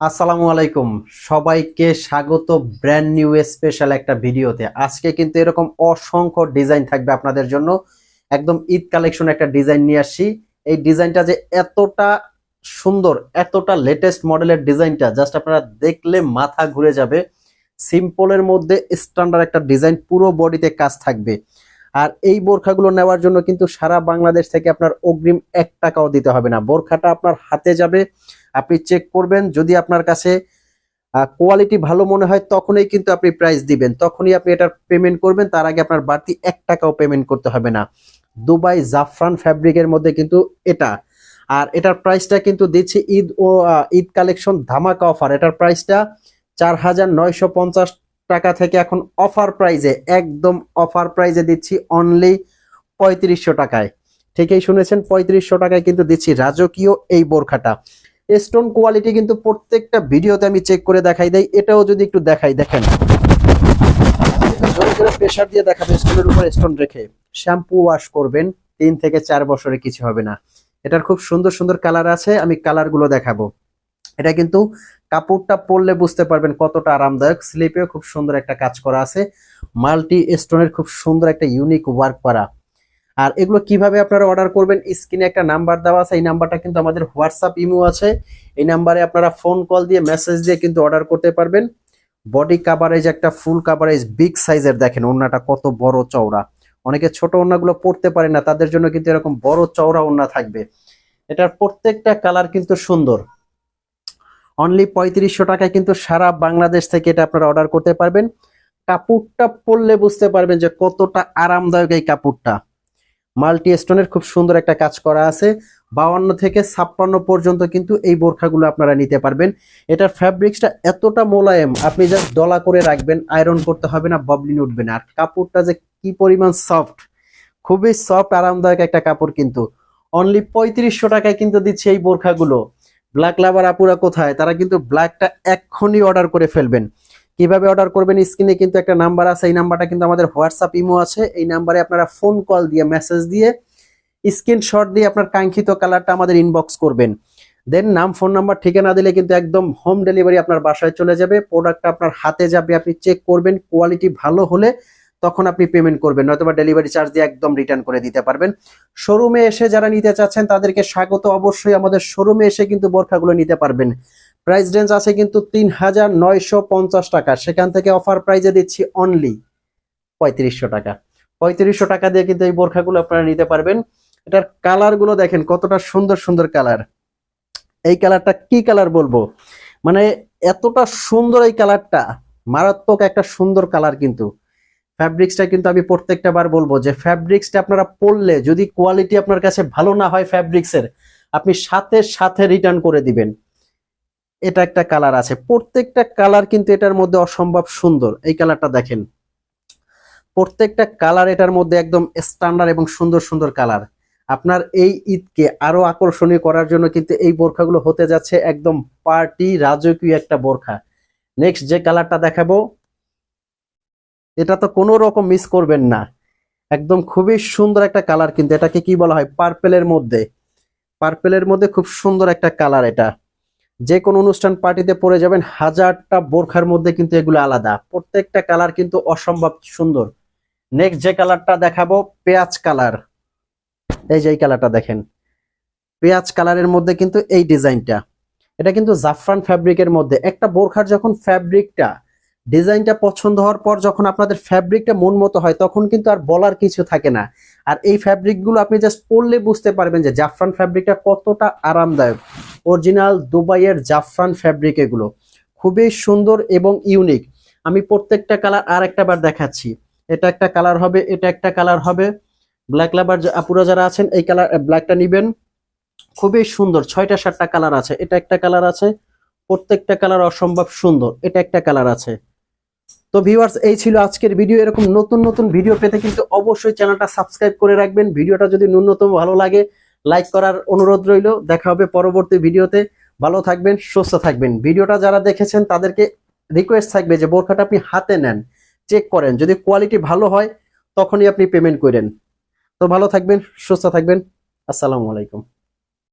আসসালামু আলাইকুম। সবাইকে স্বাগত ব্র্যান্ড নিউ স্পেশাল একটা ভিডিওতে। আজকে কিন্তু এরকম অসংখ্য ডিজাইন থাকবে আপনাদের জন্য। একদম ঈদ কালেকশন একটা ডিজাইন নিয়ে আসি এই ডিজাইনটা যে এতটা সুন্দর, এতটা লেটেস্ট মডেলের ডিজাইনটা জাস্ট আপনারা দেখলে মাথা ঘুরে যাবে। সিম্পলের মধ্যে স্ট্যান্ডার্ড একটা ডিজাইন পুরো বডিতে কাজ থাকবে। আর এই বোরখাগুলো নেওয়ার জন্য কিন্তু সারা বাংলাদেশ থেকে আপনার অগ্রিম এক টাকাও দিতে হবে না। বোরখাটা আপনার হাতে যাবে, আপনি চেক করবেন, যদি আপনার কাছে কোয়ালিটি ভালো মনে হয় তখনই কিন্তু আপনি প্রাইস দিবেন। তখনই আপনি এটার পেমেন্ট করবেন, তার আগে আপনার বাড়তি এক টাকাও পেমেন্ট করতে হবে না। দুবাই জাফরান ফ্যাব্রিকের মধ্যে কিন্তু এটা। আর এটার প্রাইসটা কিন্তু দিচ্ছি ঈদ ও ঈদ কালেকশন ধামাকা অফার এটার প্রাইসটা চার হাজার নয়শো পঞ্চাশ টাকা থেকে এখন অফার প্রাইজে একদম অফার প্রাইজে দিচ্ছি অনলি পঁয়ত্রিশশো টাকায়। ঠিকই শুনেছেন, পঁয়ত্রিশশো টাকায় কিন্তু দিচ্ছি রাজকীয় এই বোরখাটা। স্টোন কোয়ালিটি কিন্তু প্রত্যেকটা ভিডিওতে আমি চেক করে দেখাই দেয় এটাও যদি একটু দেখাই, দেখেন। প্রেশার দিয়ে দেখাবে স্টোনের উপর স্টোন রেখে। শ্যাম্পু ওয়াশ করবেন, তিন থেকে চার বছরে কিছু হবে না। এটার খুব সুন্দর সুন্দর কালার আছে, আমি কালারগুলো দেখাবো। এটা কিন্তু কাপড়টা পরলে বুঝতে পারবেন কতটা আরামদায়ক। স্লিপেও খুব সুন্দর একটা কাজ করা আছে। মাল্টি স্টোনের খুব সুন্দর একটা ইউনিক ওয়ার্ক করা। আর এগুলো কীভাবে আপনারা অর্ডার করবেন? স্ক্রিনে একটা নাম্বার দেওয়া আছে। এই নাম্বারটা কিন্তু আমাদের হোয়াটসঅ্যাপ ইমো আছে। এই নাম্বারে আপনারা ফোন কল দিয়ে মেসেজ দিয়ে কিন্তু অর্ডার করতে পারবেন। বডি কাভারেজ একটা ফুল কাভারেজ বিগ সাইজের দেখেন ওড়নাটা কত বড় চওড়া। অনেকে ছোট ওড়নাগুলো পড়তে পারে না, তাদের জন্য কিন্তু এরকম বড় চওড়া ওড়না থাকবে। এটার প্রত্যেকটা কালার কিন্তু সুন্দর। অনলি পঁয়ত্রিশশো টাকায় কিন্তু সারা বাংলাদেশ থেকে এটা আপনারা অর্ডার করতে পারবেন। কাপড়টা পরলে বুঝতে পারবেন যে কতটা আরামদায়ক এই কাপড়টা। মাল্টি স্টোনের খুব সুন্দর একটা কাজ করা আছে। বাউান্ন থেকে ছাপ্পান্ন পর্যন্ত কিন্তু এই বোরখাগুলো আপনারা নিতে পারবেন। এটার ফ্যাব্রিক্সটা এতটা মোলায়েম, আপনি জাস্ট দলা করে রাখবেন আয়রন করতে হবে না ববলিন উঠবে না আর কাপড়টা যে কি পরিমাণ সফট খুবই সফট আরামদায়ক একটা কাপড় কিন্তু। অনলি পঁয়ত্রিশশো টাকায় কিন্তু দিচ্ছে এই বোরখাগুলো। ব্ল্যাক লাভার আপুরা কোথায়? তারা কিন্তু ব্ল্যাকটা এক্ষুনি অর্ডার করে ফেলবেন। কীভাবে অর্ডার করবেন? স্ক্রিনে কিন্তু একটা নাম্বার আছে, এই নাম্বারটা কিন্তু আমাদের হোয়াটসঅ্যাপ ইমো আছে। এই নাম্বারে আপনারা ফোন কল দিয়ে মেসেজ দিয়ে স্ক্রিনশট দিয়ে আপনার কাঙ্ক্ষিত কালারটা আমাদের ইনবক্স করবেন। দেন নাম ফোন নাম্বার ঠিকানা দিলে কিন্তু একদম হোম ডেলিভারি আপনার বাসায় চলে যাবে। প্রোডাক্টটা আপনার হাতে যাবে, আপনি চেক করবেন। কোয়ালিটি ভালো হলে তখন আপনি পেমেন্ট করবেন, নয়তোবা ডেলিভারি চার্জ দিয়ে একদম রিটার্ন করে দিতে পারবেন। শোরুমে এসে যারা নিতে চাচ্ছেন, তাদেরকে স্বাগত। অবশ্যই আমাদের শোরুমে এসে কিন্তু বোরখাগুলো নিতে পারবেন। প্রাইস রেঞ্জ আছে কিন্তু তিন হাজার নয়শো পঞ্চাশ টাকা। সেখান থেকে অফার প্রাইজে দিচ্ছি অনলি পঁয়ত্রিশশো টাকা। পঁয়ত্রিশশো টাকা দিয়ে কিন্তু এই বোরখাগুলো আপনারা নিতে পারবেন। এটার কালারগুলো দেখেন, কতটা সুন্দর সুন্দর কালার এই কালারটা কি কালার বলব? মানে এতটা সুন্দর এই কালারটা মারাত্মক একটা সুন্দর কালার কিন্তু। ফ্যাব্রিক্সটা কিন্তু আমি প্রত্যেকটা বার বলব যে ফ্যাব্রিক্সটা আপনারা পরলে যদি কোয়ালিটি আপনার কাছে ভালো না হয় ফ্যাব্রিক্সের আপনি সাথে সাথে রিটার্ন করে দিবেন। এটা একটা কালার আছে। প্রত্যেকটা কালার কিন্তু এটার মধ্যে অসম্ভব সুন্দর। এই কালারটা দেখেন। প্রত্যেকটা কালার এটার মধ্যে একদম স্ট্যান্ডার্ড এবং সুন্দর সুন্দর কালার আপনার এই ঈদকে আরও আকর্ষণীয় করার জন্য কিন্তু এই বোরখাগুলো হতে যাচ্ছে একদম পার্টি রাজকীয় একটা বোরখা। নেক্সট যে কালারটা দেখাবো এটা তো কোনো রকম মিস করবেন না। একদম খুবই সুন্দর একটা কালার কিন্তু এটাকে কি বলা হয়? পার্পেলের মধ্যে। পার্পেলের মধ্যে খুব সুন্দর একটা কালার এটা। যে কোনো অনুষ্ঠান পার্টিতে পরে যাবেন, হাজারটা বোরখার মধ্যে কিন্তু এগুলো আলাদা। প্রত্যেকটা কালার কিন্তু অসম্ভব সুন্দর। নেক্সট যে কালারটা দেখাবো, পেঁয়াজ কালার এই যে এই কালারটা দেখেন। পেঁয়াজ কালারের মধ্যে কিন্তু এই ডিজাইনটা এটা কিন্তু জাফরান ফ্যাব্রিকের মধ্যে। একটা বোরখার যখন ফ্যাব্রিকটা ডিজাইনটা পছন্দ হওয়ার পর যখন আপনাদের ফ্যাব্রিকটা মন মতো হয়, তখন কিন্তু আর বলার কিছু থাকে না। আর এই ফ্যাব্রিকগুলো আপনি জাস্ট পরলে বুঝতে পারবেন যে জাফরান ফ্যাব্রিকটা কতটা আরামদায়ক। অরিজিনাল দুবাইয়ের জাফরান ফ্যাব্রিক এগুলো। খুবই সুন্দর এবং ইউনিক আমি প্রত্যেকটা কালার আর একটা বার দেখাচ্ছি। এটা একটা কালার হবে, এটা একটা কালার হবে। ব্ল্যাক লাভার আপুরা যারা আছেন, এই কালার ব্ল্যাকটা নিবেন। খুবই সুন্দর, ছয়টা সাতটা কালার আছে। এটা একটা কালার আছে। প্রত্যেকটা কালার অসম্ভব সুন্দর। এটা একটা কালার আছে। তো ভিউয়ার্স এই ছিল আজকের ভিডিও এরকম নতুন নতুন ভিডিও পেতে কিন্তু অবশ্যই চ্যানেলটা সাবস্ক্রাইব করে রাখবেন। ভিডিওটা যদি ন্যূনতম ভালো লাগে লাইক করার অনুরোধ রইল। দেখা হবে পরবর্তী ভিডিওতে ভালো থাকবেন, সুস্থ থাকবেন। ভিডিওটা যারা দেখেছেন, তাদেরকে রিকোয়েস্ট থাকবে যে, বোরখাটা আপনি হাতে নেন চেক করেন। যদি কোয়ালিটি ভালো হয়, তখনই আপনি পেমেন্ট করেন। তো ভালো থাকবেন, সুস্থ থাকবেন। আসসালামু আলাইকুম।